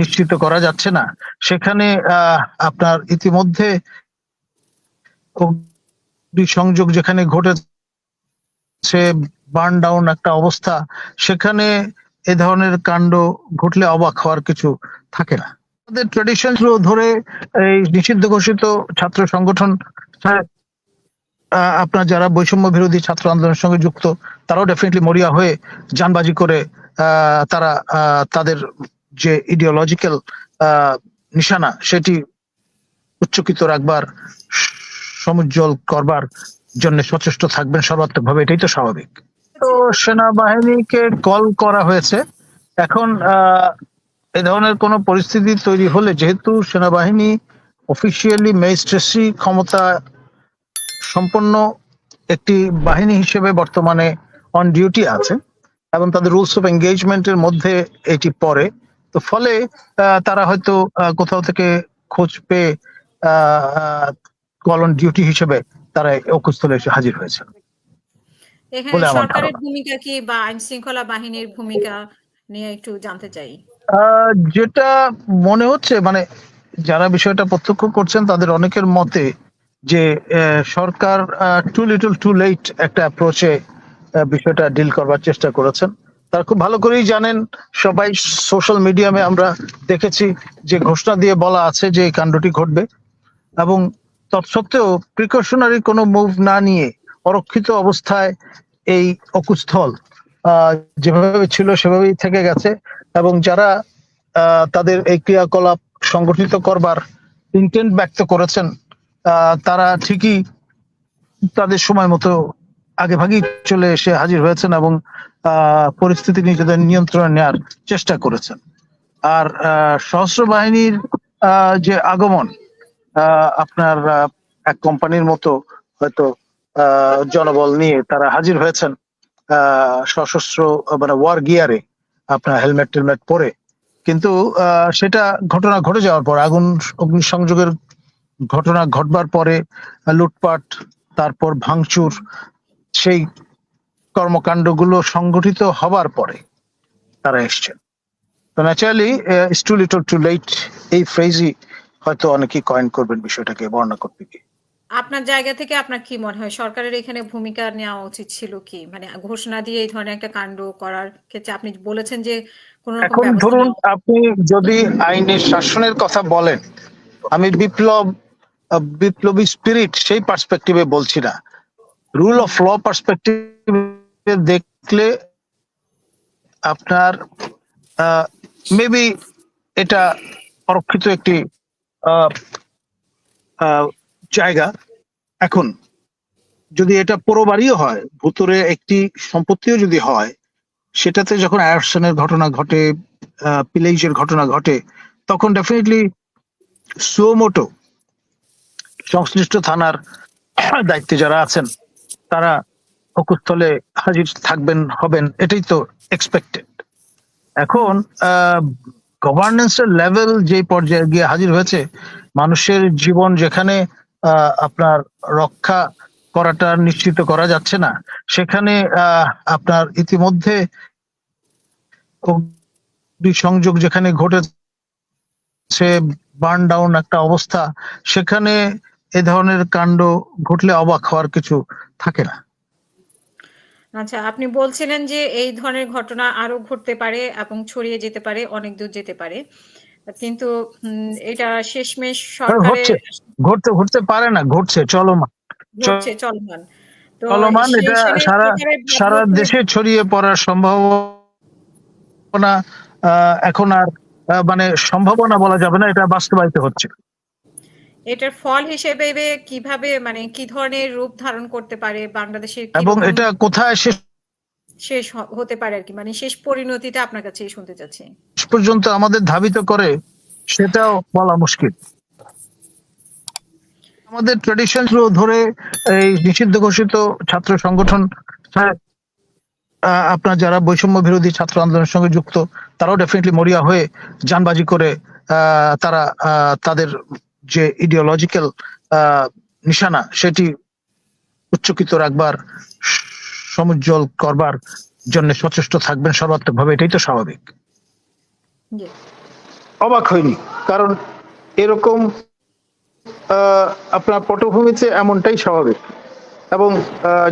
নিশ্চিত করা যাচ্ছে না। সেখানে আপনার ইতিমধ্যে সংযোগ যেখানে ঘটেছে বার্ন ডাউন একটা অবস্থা সেখানে এ ধরনের কাণ্ড ঘটলে অবাক হওয়ার কিছু থাকে না। আমাদের ট্রেডিশন ধরে এই নিষিদ্ধ ঘোষিত ছাত্র সংগঠন আহ, আপনার যারা বৈষম্য বিরোধী ছাত্র আন্দোলনের সঙ্গে যুক্ত তারাও ডেফিনেটলি মরিয়া হয়ে যানবাজি করে তারা তাদের যে ইডিওলজিক্যাল নিশানা, সেটি উচ্চকিত রাখবার, সমুজ্জ্বল করবার জন্য সচেষ্ট থাকবেন সর্বাত্মক ভাবে, এটাই তো স্বাভাবিক। তো সেনাবাহিনীকে কল করা হয়েছে। এখন এ ধরনের কোন পরিস্থিতি তৈরি হলে যেহেতু সেনাবাহিনী অফিসিয়ালি ম্যাজিস্ট্রেসি ক্ষমতা সম্পন্ন একটি বাহিনী হিসেবে বর্তমানে অন ডিউটি আছে এবং তাদের রুলস অফ এঙ্গেজমেন্টের মধ্যে এটি পড়ে ফলে তারা হয়তো কোথাও থেকে খোঁজ পেয়ে কল অন ডিউটি হিসেবে তারা অকুস্থলে এসে হাজির হয়েছে। এখানে সরকারের ভূমিকা কি বা আইন শৃঙ্খলা বাহিনীর ভূমিকা নিয়ে একটু জানতে চাই। আহ, যেটা মনে হচ্ছে মানে যারা বিষয়টা প্রত্যক্ষ করছেন তাদের অনেকের মতে যে সরকার টু লিটল টু লেট একটা অ্যাপ্রোচে বিষয়টা ডিল করবার চেষ্টা করেছেন। তারা খুব ভালো করেই জানেন। সবাই সোশ্যাল মিডিয়ামে আমরা দেখেছি যে ঘোষণা দিয়ে বলা আছে যে এই কাণ্ডটি ঘটবে। এবং তৎসত্ত্বেও প্রিকশনারি কোনো মুভ না নিয়ে অরক্ষিত অবস্থায় এই অকুস্থল যেভাবে ছিল সেভাবেই থেকে গেছে। এবং যারা তাদের এই ক্রিয়াকলাপ সংগঠিত করবার ইন্টেন্ট ব্যক্ত করেছেন তারা ঠিকই তাদের সময় মতো আগে ভাগেই চলে এসে হাজির হয়েছেন এবং পরিস্থিতি নিজেদের নিয়ন্ত্রণে নেওয়ার চেষ্টা করেছেন। আর সশস্ত্র বাহিনীর যে আগমন আপনার এক কোম্পানির মতো হয়তো জনবল নিয়ে তারা হাজির হয়েছেন সশস্ত্র মানে ওয়ার গিয়ারে আপনার হেলমেট টেলমেট পরে। কিন্তু সেটা ঘটনা ঘটে যাওয়ার পর, আগুন, অগ্নিসংযোগের ঘটনা ঘটবার পরে, লুটপাট, তারপর ভাঙচুর, সেই কর্মকাণ্ডগুলো সংগঠিত হবার পরে তারা এসছেন। তো naturally it's too little too late এই ফ্রেজই হয়তো অনেকেই কয়েন করবেন বিষয়টাকে বর্ণনা করতে গিয়ে। আপনার জায়গা থেকে আপনার কি মনে হয় সরকারের এখানে ভূমিকা নেওয়া উচিত ছিল কি? মানে ঘোষণা দিয়ে এই ধরনের একটা কাণ্ড করার ক্ষেত্রে আপনি বলেছেন যে কোন রকম এখন ধরুন আপনি যদি আইনের শাসনের কথা বলেন আমি বিপ্লব বিপ্লবী স্পিরিট সেই পার্সপেক্টিভে বলছি না। রুল অফ ল পার্সপেক্টিভে দেখলে আপনার মেবি এটা অরক্ষিত একটি জায়গা। এখন যদি এটা পুরোবাড়িও হয়, ভুতুরে একটি সম্পত্তিও যদি হয়, সেটাতে যখন অ্যারশনের ঘটনা ঘটে পিলেজের ঘটনা ঘটে, তখন ডেফিনেটলি সুমোটো সংশ্লিষ্ট থানার দায়িত্বে যারা আছেন তারা অকুস্থলে হাজির থাকবেন, হবেন, এটাই তো এক্সপেক্টেড এখন গভর্নেন্সের লেভেল যে পর্যায়ে গিয়ে হাজির হয়েছে, মানুষের জীবন যেখানে আপনার রক্ষা করাটা নিশ্চিত করা যাচ্ছে না, সেখানে আপনার ইতিমধ্যে সংযোগ যেখানে ঘটেছে বার্ন ডাউন একটা অবস্থা, সেখানে এ ধরনের কাণ্ড ঘটলে অবাক হওয়ার কিছু থাকে না। আচ্ছা আপনি বলছিলেন যে এই ধরনের ঘটনা আরও ঘটতে পারে এবং ছড়িয়ে যেতে পারে অনেক দূর যেতে পারে। কিন্তু এটা শেষমেশ ঘটছে সরকারের ঘটতে ঘটতে পারে না ঘটছে চলমান। ঘটছে চলমান। চলমান এটা সারা সারা দেশে ছড়িয়ে পড়ার সম্ভাবনা এখন আর মানে সম্ভাবনা বলা যাবে না এটা বাস্তবায়িত হচ্ছে। এটার ফল হিসেবে কীভাবে মানে কি ধরনের রূপ ধারণ করতে পারে বাংলাদেশের এবং এটা কোথায় শেষ শেষ হতে পারে আর কি? মানে শেষ পরিণতিটা আপনার কাছে শুনতে চাচ্ছি। পর্যন্ত আমাদের ধাবিত করে সেটাও বলা মুশকিল। আমাদের ট্রেডিশন ধরে এই নিষিদ্ধ ঘোষিত ছাত্র সংগঠন আহ, আপনার যারা বৈষম্য বিরোধী ছাত্র আন্দোলনের সঙ্গে যুক্ত তারাও ডেফিনেটলি মরিয়া হয়ে যানবাজি করে আহ, তারা আহ, তাদের যে ইডিওলজিক্যাল নিশানা সেটি উচ্চকিত রাখবার সমুজ্জ্বল করবার জন্য সচেষ্ট থাকবেন সর্বাত্মক ভাবে এটাই তো স্বাভাবিক। অবাক হয়নি কারণ এরকম আহ, আপনার পটভূমিতে এমনটাই স্বাভাবিক। এবং আহ,